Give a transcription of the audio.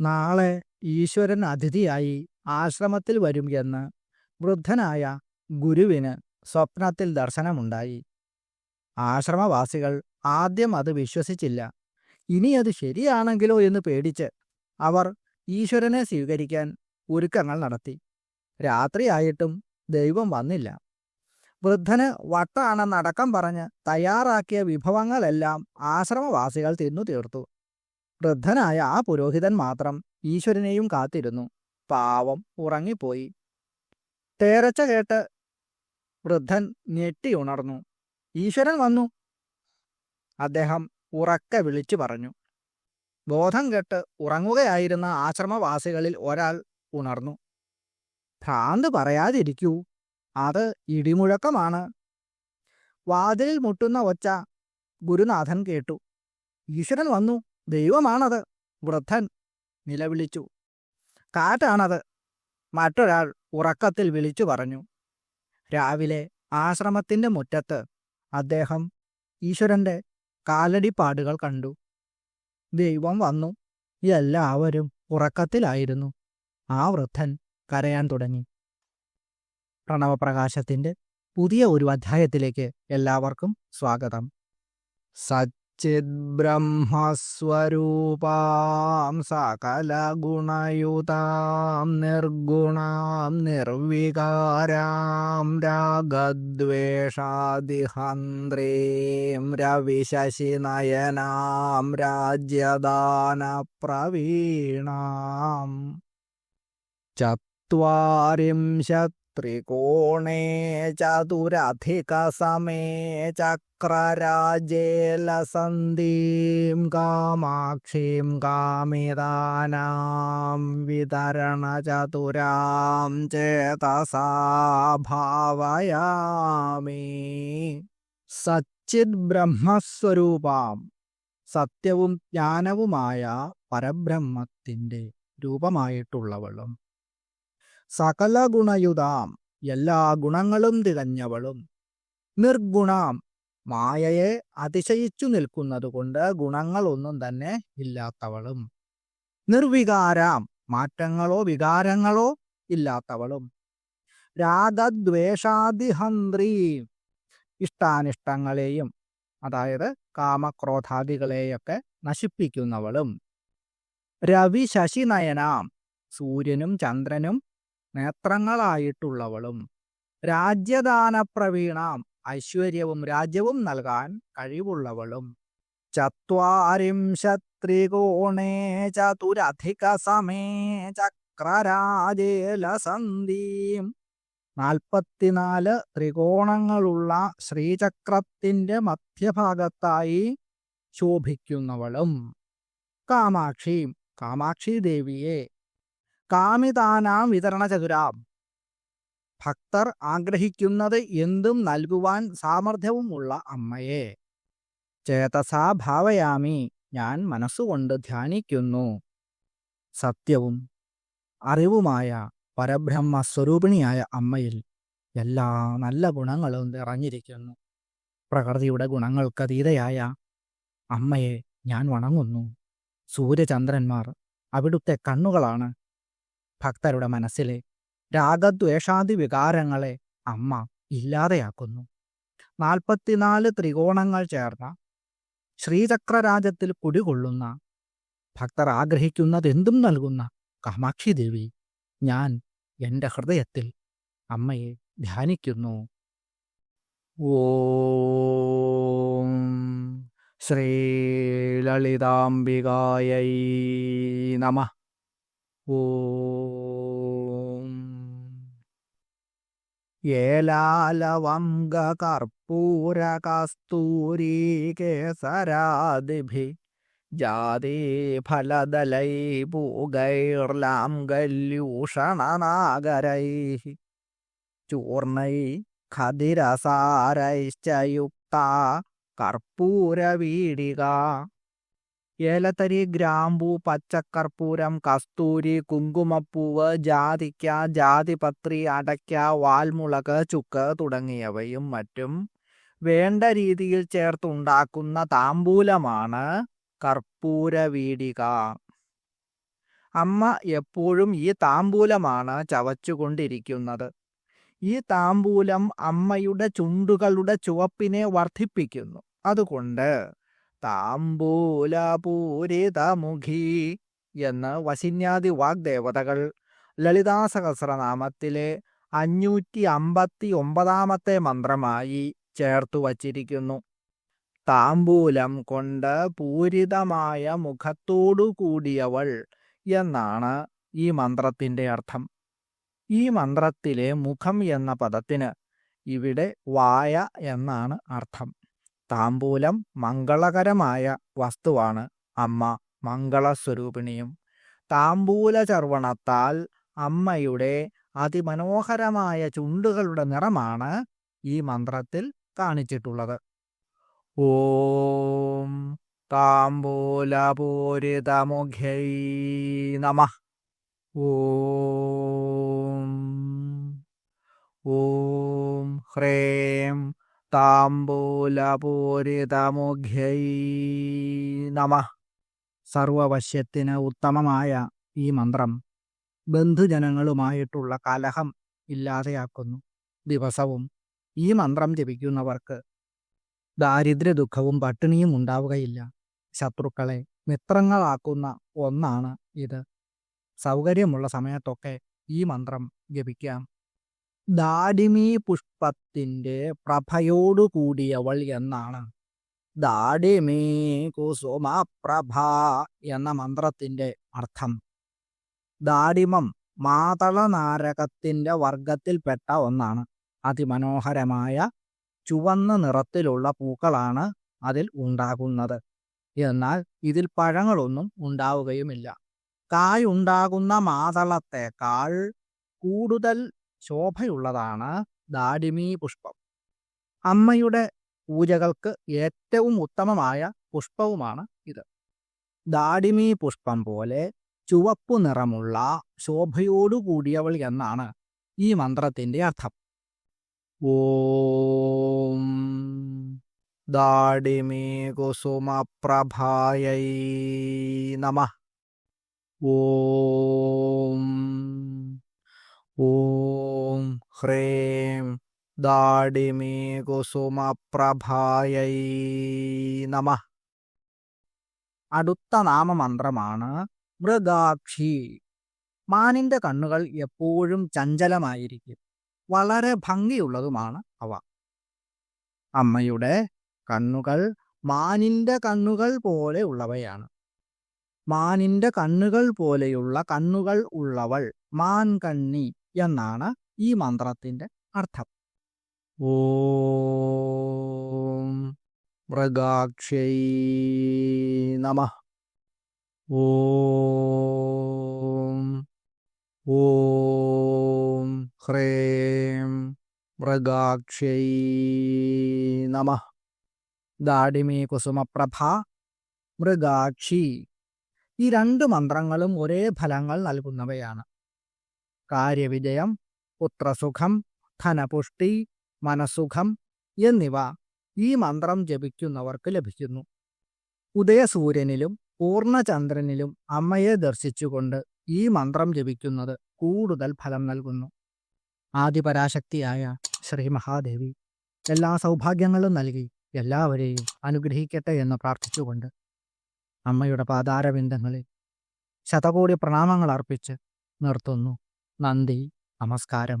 നാളെ ഈശ്വരൻ അതിഥിയായി ആശ്രമത്തിൽ വരും എന്ന് വൃദ്ധനായ ഗുരുവിന് സ്വപ്നത്തിൽ ദർശനമുണ്ടായി. ആശ്രമവാസികൾ ആദ്യം അത് വിശ്വസിച്ചില്ല. ഇനി അത് ശരിയാണെങ്കിലോ എന്ന് പേടിച്ച് അവർ ഈശ്വരനെ സ്വീകരിക്കാൻ ഒരുക്കങ്ങൾ നടത്തി. രാത്രിയായിട്ടും ദൈവം വന്നില്ല. വൃദ്ധന് വട്ടാണെന്നടക്കം പറഞ്ഞ് തയ്യാറാക്കിയ വിഭവങ്ങളെല്ലാം ആശ്രമവാസികൾ തിന്നു തീർത്തു. വൃദ്ധനായ ആ പുരോഹിതൻ മാത്രം ഈശ്വരനെയും കാത്തിരുന്നു. പാവം ഉറങ്ങിപ്പോയി. തേരച്ച കേട്ട് വൃദ്ധൻ ഞെട്ടി ഉണർന്നു. ഈശ്വരൻ വന്നു അദ്ദേഹം ഉറക്ക വിളിച്ചു പറഞ്ഞു. ബോധം കെട്ട് ഉറങ്ങുകയായിരുന്ന ആശ്രമവാസികളിൽ ഒരാൾ ഉണർന്നു. ഭ്രാന്ത് പറയാതിരിക്കൂ അത് ഇടിമുഴക്കമാണ്. വാതിലിൽ മുട്ടുന്ന ഒച്ച ഗുരുനാഥൻ കേട്ടു. ഈശ്വരൻ വന്നു ദൈവമാണത്. വൃദ്ധൻ നിലവിളിച്ചു. കാറ്റാണത്. മറ്റൊരാൾ ഉറക്കത്തിൽ വിളിച്ചു പറഞ്ഞു. രാവിലെ ആശ്രമത്തിന്റെ മുറ്റത്ത് അദ്ദേഹം ഈശ്വരന്റെ കാലടിപ്പാടുകൾ കണ്ടു. ദൈവം വന്നു. എല്ലാവരും ഉറക്കത്തിലായിരുന്നു. ആ വൃദ്ധൻ കരയാൻ തുടങ്ങി. പ്രണവപ്രകാശത്തിന്റെ പുതിയ ഒരു അധ്യായത്തിലേക്ക് എല്ലാവർക്കും സ്വാഗതം. സച്ചിത് ബ്രഹ്മസ്വരൂപാം സകലഗുണയുതാം നിർഗുണാം നിർവികാരാം രാഗദ്വേഷാദിഹന്ത്രീം രവിശശിനയനാം രാജ്യദാന പ്രവീണാം ചത്വാരിംശത് ത്രികോണേ ചതുരധികസമേ ചക്രരാജേലസന്ധീം കാമാക്ഷീം കാമിതാനാം വിതരണചതുരാം ചേതസാ ഭാവയാമി സച്ചിത് ബ്രഹ്മസ്വരൂപാം സത്യവും ജ്ഞാനവുമായ പരബ്രഹ്മത്തിന്റെ രൂപമായിട്ടുള്ളവളും സകല ഗുണയുതാം എല്ലാ ഗുണങ്ങളും തികഞ്ഞവളും. നിർഗുണാം മായയെ അതിശയിച്ചു നിൽക്കുന്നതുകൊണ്ട് ഗുണങ്ങളൊന്നും തന്നെ ഇല്ലാത്തവളും. നിർവികാരാം മാറ്റങ്ങളോ വികാരങ്ങളോ ഇല്ലാത്തവളും. രാഗദ്വേഷാദിഹന്ത്രീ ഇഷ്ടാനിഷ്ടങ്ങളെയും അതായത് കാമക്രോധാദികളെയൊക്കെ നശിപ്പിക്കുന്നവളും. രവി ശശിനയനാം സൂര്യനും ചന്ദ്രനും നേത്രങ്ങളായിട്ടുള്ളവളും രാജ്യദാനപ്രവീണാം ഐശ്വര്യവും രാജ്യവും നൽകാൻ കഴിവുള്ളവളും. ചത്വാരിംശത്രികോണേ ചതുരധിക സമേ ചക്രരാജേലസന്ധീം. നാൽപ്പത്തിനാല് ത്രികോണങ്ങളുള്ള ശ്രീചക്രത്തിന്റെ മധ്യഭാഗത്തായി ശോഭിക്കുന്നവളും. കാമാക്ഷി കാമാക്ഷി ദേവിയെ കാമിതാനാം വിതരണ ചതുരാം. ഭക്തർ ആഗ്രഹിക്കുന്നത് എന്തും നൽകുവാൻ സാമർഥ്യവുമുള്ള അമ്മയെ. ചേതസാ ഭാവയാമി ഞാൻ മനസ്സുകൊണ്ട് ധ്യാനിക്കുന്നു. സത്യവും അറിവുമായ പരബ്രഹ്മ സ്വരൂപിണിയായ അമ്മയിൽ എല്ലാ നല്ല ഗുണങ്ങളും നിറഞ്ഞിരിക്കുന്നു. പ്രകൃതിയുടെ ഗുണങ്ങൾക്കതീതയായ അമ്മയെ ഞാൻ വണങ്ങുന്നു. സൂര്യചന്ദ്രന്മാർ അവിടുത്തെ കണ്ണുകളാണ് ഭക്തരുടെ മനസ്സിലെ രാഗദ്വേഷാദി വികാരങ്ങളെ അമ്മ ഇല്ലാതെയാക്കുന്നു. നാൽപ്പത്തിനാല് ത്രികോണങ്ങൾ ചേർന്ന ശ്രീചക്രരാജത്തിൽ കുടികൊള്ളുന്ന ഭക്തർ ആഗ്രഹിക്കുന്നതെന്തും നൽകുന്ന കാമാക്ഷി ദേവി ഞാൻ എന്റെ ഹൃദയത്തിൽ അമ്മയെ ധ്യാനിക്കുന്നു. ഓം ശ്രീലളിതാംബികായൈ നമ. ഓം. ഏലാലവംഗകർപ്പൂരകസ്തൂരീകേസരാദിഭി. ജാതീഫലദലൈ പൂഗൈർലാം ഗല്യൂഷണനാഗരൈ. ചൂർണൈ ഖതിരസാരൈശ്ചയുക്ത കർപ്പൂരവീടിക. ഏലത്തരി ഗ്രാമ്പു പച്ചക്കർപ്പൂരം കസ്തൂരി കുങ്കുമപ്പൂവ് ജാതിക്ക ജാതിപത്രി അടയ്ക്ക വാൽമുളക് ചുക്ക് തുടങ്ങിയവയും മറ്റും വേണ്ട രീതിയിൽ ചേർത്തുണ്ടാക്കുന്ന താമ്പൂലമാണ് കർപ്പൂരവീടിക അമ്മ എപ്പോഴും ഈ താമ്പൂലമാണ് ചവച്ചുകൊണ്ടിരിക്കുന്നത്. ഈ താമ്പൂലം അമ്മയുടെ ചുണ്ടുകളുടെ ചുവപ്പിനെ വർദ്ധിപ്പിക്കുന്നു. അതുകൊണ്ട് താമ്പൂലപൂരിതമുഖി എന്ന് വശിന്യാദി വാഗ്ദേവതകൾ ലളിതാസഹസ്രനാമത്തിലെ അഞ്ഞൂറ്റി അമ്പത്തി ഒമ്പതാമത്തെ മന്ത്രമായി ചേർത്തു വച്ചിരിക്കുന്നു. താമ്പൂലം കൊണ്ട് പൂരിതമായ മുഖത്തോടു കൂടിയവൾ എന്നാണ് ഈ മന്ത്രത്തിന്റെ അർത്ഥം. ഈ മന്ത്രത്തിലെ മുഖം എന്ന പദത്തിന് ഇവിടെ വായ എന്നാണ് അർത്ഥം. താമ്പൂലം മംഗളകരമായ വസ്തുവാണ്. അമ്മ മംഗളസ്വരൂപിണിയും. താമ്പൂല ചർവണത്താൽ അമ്മയുടെ അതിമനോഹരമായ ചുണ്ടുകളുടെ നിറമാണ് ഈ മന്ത്രത്തിൽ കാണിച്ചിട്ടുള്ളത്. ഓം താമ്പൂലപൂരിതമുഖ്യൈ നമ. ഓം. ഓം ഹ്രേം താമ്പൂലപൂരിതമുഖ്യൈ നമ. സർവവശ്യത്തിന് ഉത്തമമായ ഈ മന്ത്രം ബന്ധുജനങ്ങളുമായിട്ടുള്ള കലഹം ഇല്ലാതെയാക്കുന്നു. ദിവസവും ഈ മന്ത്രം ജപിക്കുന്നവർക്ക് ദാരിദ്ര്യ ദുഃഖവും പട്ടിണിയും ഉണ്ടാവുകയില്ല. ശത്രുക്കളെ മിത്രങ്ങളാക്കുന്ന ഒന്നാണ് ഇത്. സൗകര്യമുള്ള സമയത്തൊക്കെ ഈ മന്ത്രം ജപിക്കാം. ദാഡിമി പുഷ്പത്തിന്റെ പ്രഭയോടു കൂടിയവൾ എന്നാണ്. കുസുമ കുസുമപ്രഭ എന്ന മന്ത്രത്തിന്റെ അർത്ഥം. ദാഡിമം മാതളനാരകത്തിന്റെ വർഗത്തിൽപ്പെട്ട ഒന്നാണ്. അതിമനോഹരമായ ചുവന്ന നിറത്തിലുള്ള പൂക്കളാണ് അതിൽ ഉണ്ടാകുന്നത്. എന്നാൽ ഇതിൽ പഴങ്ങളൊന്നും ഉണ്ടാവുകയുമില്ല. കായുണ്ടാകുന്ന മാതളത്തേക്കാൾ കൂടുതൽ ശോഭയുള്ളതാണ് ദാഡിമി പുഷ്പം. അമ്മയുടെ പൂജകൾക്ക് ഏറ്റവും ഉത്തമമായ പുഷ്പവുമാണ് ഇത്. ദാഡിമി പുഷ്പം പോലെ ചുവപ്പു നിറമുള്ള ശോഭയോടുകൂടിയവൾ എന്നാണ് ഈ മന്ത്രത്തിന്റെ അർത്ഥം. ഓം കുസുമ കുസുമപ്രഭായൈ നമ. ഓം ഓം ഹ്രേം ദാഡിമി കുസുമപ്രഭായൈ നമ അടുത്ത നാമമന്ത്രമാണ് മൃഗാക്ഷി. മാനിന്റെ കണ്ണുകൾ എപ്പോഴും ചഞ്ചലമായിരിക്കും. വളരെ ഭംഗിയുള്ളതുമാണ് അവ. അമ്മയുടെ കണ്ണുകൾ മാനിന്റെ കണ്ണുകൾ പോലെ ഉള്ളവയാണ്. മാനിന്റെ കണ്ണുകൾ പോലെയുള്ള കണ്ണുകൾ ഉള്ളവൾ മാൻ കണ്ണി എന്നാണ് ഈ മന്ത്രത്തിന്റെ അർത്ഥം. ഓം മൃഗാക്ഷൈ നമ. ഓം ഓം ഹ്രേം മൃഗാക്ഷൈ നമ. ദാഡിമി കുസുമപ്രഭ മൃഗാക്ഷി. ഈ രണ്ട് മന്ത്രങ്ങളും ഒരേ ഫലങ്ങൾ നൽകുന്നവയാണ്. കാര്യവിജയം പുത്രസുഖം ധനപുഷ്ടി മനസുഖം എന്നിവ ഈ മന്ത്രം ജപിക്കുന്നവർക്ക് ലഭിക്കുന്നു. ഉദയസൂര്യനിലും പൂർണചന്ദ്രനിലും അമ്മയെ ദർശിച്ചുകൊണ്ട് ഈ മന്ത്രം ജപിക്കുന്നത് കൂടുതൽ ഫലം നൽകുന്നു. ആദിപരാശക്തിയായ ശ്രീ മഹാദേവി എല്ലാ സൗഭാഗ്യങ്ങളും നൽകി എല്ലാവരെയും അനുഗ്രഹിക്കട്ടെ എന്ന് പ്രാർത്ഥിച്ചുകൊണ്ട് അമ്മയുടെ പാതാരബിന്ദങ്ങളിൽ ശതകോടി പ്രണാമങ്ങൾ അർപ്പിച്ച് നിർത്തുന്നു. നന്ദി. നമസ്കാരം.